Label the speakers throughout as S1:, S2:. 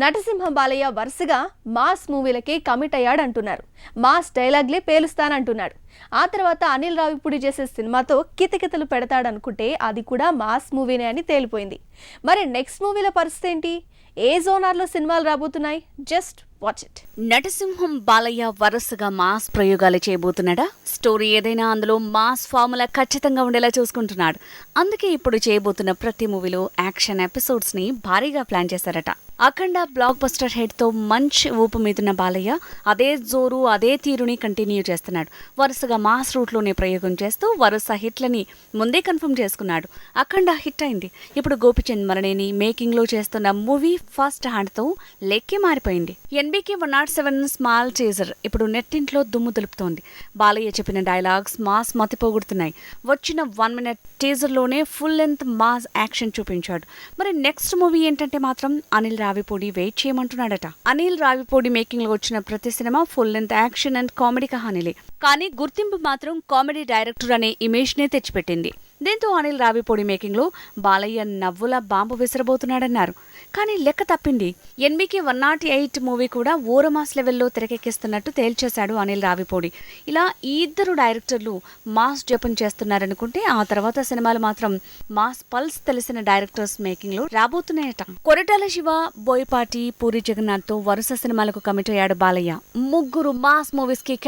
S1: నటసింహ బాలయ్య వరుసగా మాస్ మూవీలకి కమిట్ అయ్యాడంటున్నారు. మాస్ డైలాగ్లే పేలుస్తానంటున్నాడు. ఆ తర్వాత అనిల్ రావిపూడి చేసే సినిమాతో కితకితలు పెడతాడనుకుంటే అది కూడా మాస్ మూవీనే అని తేలిపోయింది. మరి నెక్స్ట్ మూవీల పరిస్థితి ఏంటి? ఏ జోనార్లో సినిమాలు రాబోతున్నాయి? Just watch it.
S2: నటసింహం బాలయ్య వరుసగా మాస్ ప్రయోగాలు చేయబోతున్నాడా? స్టోరీ ఏదైనా అందులో మాస్ ఫార్ములా ఖచ్చితంగా ఉండేలా చూసుకుంటున్నాడు. అందుకే ఇప్పుడు చేయబోతున్న ప్రతి మూవీలో యాక్షన్ ఎపిసోడ్స్ని భారీగా ప్లాన్ చేశారట. అఖండ బ్లాక్ బస్టర్ హెడ్తో మంచి ఊపు మీదున్న బాలయ్య అదే జోరు అదే తీరుని కంటిన్యూ చేస్తున్నాడు. వరుసగా మాస్ రూట్లోనే ప్రయోగం చేస్తూ వరుస హిట్లని ముందే కన్ఫర్మ్ చేసుకున్నాడు. అఖండ హిట్ అయింది. ఇప్పుడు గోపిచంద్ మరణేని మేకింగ్లో చేస్తున్న మూవీ ఫస్ట్ హ్యాండ్తో లెక్కే మారిపోయింది. NBK one not seven small chaser ఇప్పుడు నెట్టింట్లో దుమ్ము దులుపుతోంది. బాలయ్య చెప్పిన డైలాగ్స్ మాస్ మతిపోగొడుతున్నాయి. వచ్చిన వన్ మినిట్ టీజర్లోనే ఫుల్ లెంత్ మాస్ యాక్షన్ చూపించాడు. మరి నెక్స్ట్ మూవీ ఏంటంటే మాత్రం అనిల్ రావిపూడి వెయిట్ చేయమంటున్నాడట. అనిల్ రావిపూడి మేకింగ్లో వచ్చిన ప్రతి cinema full length action and comedy కహానీలే. కానీ గుర్తింపు మాత్రం కామెడీ డైరెక్టర్ అనే ఇమేజ్ నే తెచ్చిపెట్టింది. దీంతో అనిల్ రావిపూడి మేకింగ్లో బాలయ్య నవ్వుల బాంబు విసిరబోతున్నాడన్నారు. కానీ లెక్క తప్పింది. NBK one not eight movie కూడా ఓరమాస్ లెవెల్లో తెరకెక్కిస్తున్నట్టు తేల్చేశాడు అనిల్ రావిపూడి. ఇలా ఈ ఇద్దరు డైరెక్టర్లు మాస్ జపం చేస్తున్నారనుకుంటే ఆ తర్వాత సినిమాలు మాత్రం మాస్ పల్స్ తెలిసిన డైరెక్టర్స్ మేకింగ్లో రాబోతున్నాయట. కొరటాల శివ బోయపాటి పూరి జగన్నాథ్తో వరుస సినిమాలకు కమిట్ అయ్యాడు బాలయ్య. ముగ్గురు మాస్ మూవీస్కి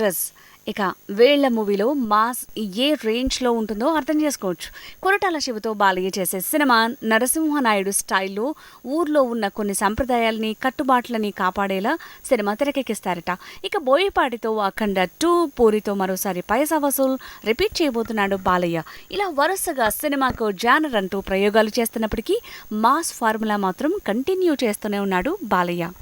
S2: డ్రెస్. ఇక వేళ్ళ మూవీలో మాస్ ఏ రేంజ్లో ఉంటుందో అర్థం చేసుకోవచ్చు. కొరటాల శివతో బాలయ్య చేసే సినిమా నరసింహనాయుడు స్టైల్లో ఊర్లో ఉన్న కొన్ని సంప్రదాయాల్ని కట్టుబాట్లని కాపాడేలా సినిమా తెరకెక్కిస్తారట. ఇక బోయపాటితో అఖండ టూ పూరితో మరోసారి పైసా వసూల్ రిపీట్ చేయబోతున్నాడు బాలయ్య. ఇలా వరుసగా సినిమాకు జానర్ అంటూ ప్రయోగాలు చేస్తున్నప్పటికీ మాస్ ఫార్ములా మాత్రం కంటిన్యూ చేస్తూనే ఉన్నాడు బాలయ్య.